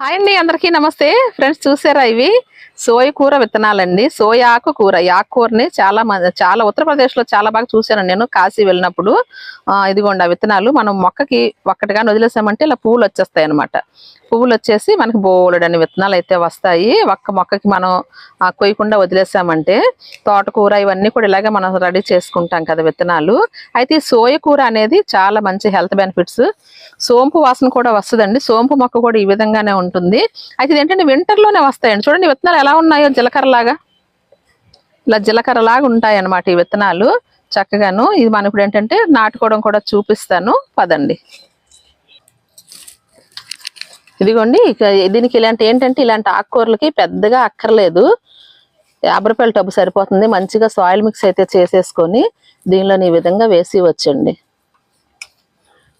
Hi అండి అందరికీ నమస్తే. ఫ్రెండ్స్ చూసారా ఇవి? సోయ కూర విత్తనాలండి. సోయ ఆకు కూర. ఈ ఆకుకూరని చాలా మంది చాలా ఉత్తరప్రదేశ్లో చాలా బాగా చూశాను నేను కాశీ వెళ్ళినప్పుడు. ఇదిగోండి ఆ విత్తనాలు. మనం మొక్కకి ఒక్కటిగా వదిలేసామంటే ఇలా పూలు వచ్చేస్తాయి అనమాట పువ్వులు వచ్చేసి మనకి బోలెడని విత్తనాలు అయితే వస్తాయి. ఒక్క మొక్కకి మనం ఆ, కొయ్యకుండా వదిలేసామంటే తోటకూర ఇవన్నీ కూడా ఇలాగే మనం రెడీ చేసుకుంటాం కదా విత్తనాలు. అయితే ఈ సోయ కూర అనేది చాలా మంచి హెల్త్ బెనిఫిట్స్. సోంపు వాసన కూడా వస్తుందండి. సోంపు మొక్క కూడా ఈ విధంగానే ఉంటుంది. అయితే ఏంటంటే వింటర్లోనే వస్తాయండి. చూడండి విత్తనాలు ఎలా ఉన్నాయో జీలకర్ర లాగా ఇలా జీలకర్ర లాగా ఉంటాయి అన్నమాట ఈ విత్తనాలు. చక్కగాను ఇది మనం ఇప్పుడు ఏంటంటే నాటుకోవడం కూడా చూపిస్తాను. పదండి. ఇదిగోండి దీనికి ఇలాంటి ఏంటంటే ఇలాంటి ఆకుకూరలకి పెద్దగా అక్కర్లేదు. యాభై రూపాయల టబ్బు సరిపోతుంది. మంచిగా సాయిల్ మిక్స్ అయితే చేసేసుకొని దీనిలో ఈ విధంగా వేసి వచ్చండి.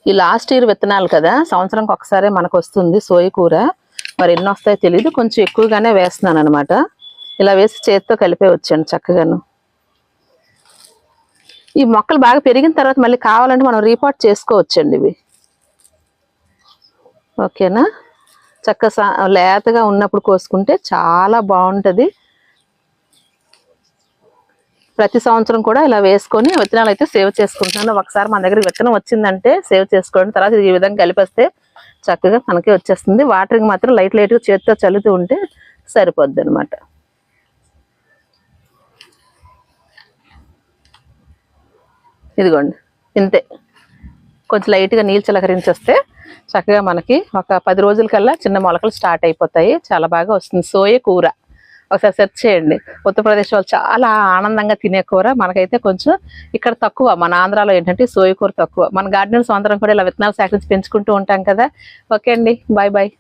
ఈ లాస్ట్ ఇయర్ విత్తనాలు కదా సంవత్సరంకి ఒకసారి మనకు వస్తుంది సోయ కూర. మరి ఎన్ని వస్తాయో తెలియదు కొంచెం ఎక్కువగానే వేస్తున్నాను అనమాట ఇలా వేసి చేతితో కలిపే వచ్చాను చక్కగాను. ఈ మొక్కలు బాగా పెరిగిన తర్వాత మళ్ళీ కావాలంటే మనం రీపాట్ చేసుకోవచ్చండి ఇవి. ఓకేనా? చక్కగా లేతగా ఉన్నప్పుడు కోసుకుంటే చాలా బాగుంటుంది. ప్రతి సంవత్సరం కూడా ఇలా వేసుకొని విత్తనాలు అయితే సేవ్ చేసుకుంటున్నాను. ఒకసారి మన దగ్గర విత్తనం వచ్చిందంటే సేవ్ చేసుకోండి. తర్వాత ఈ విధంగా కలిపేస్తే చక్కగా మనకి వచ్చేస్తుంది. వాటరింగ్ మాత్రం లైట్ లైట్గా చేతితో చల్లుతూ ఉంటే సరిపోద్ది అనమాట ఇదిగోండి. ఇంతే. కొంచెం లైట్గా నీళ్ళు చిలకరించేస్తే చక్కగా మనకి ఒక పది రోజుల కల్లా చిన్న మొలకలు స్టార్ట్ అయిపోతాయి. చాలా బాగా వస్తుంది. సోయ కూర. ఒకసారి సెర్చ్ చేయండి. ఉత్తరప్రదేశ్ వాళ్ళు చాలా ఆనందంగా తినే కూర. మనకైతే కొంచెం ఇక్కడ తక్కువ. మన ఆంధ్రాలో ఏంటంటే సోయ కూర తక్కువ. మన గార్డెన్స్ అందరం కూడా ఇలా విత్తనాలు సేకరించి పెంచుకుంటూ ఉంటాం కదా. ఓకే అండి. Bye bye.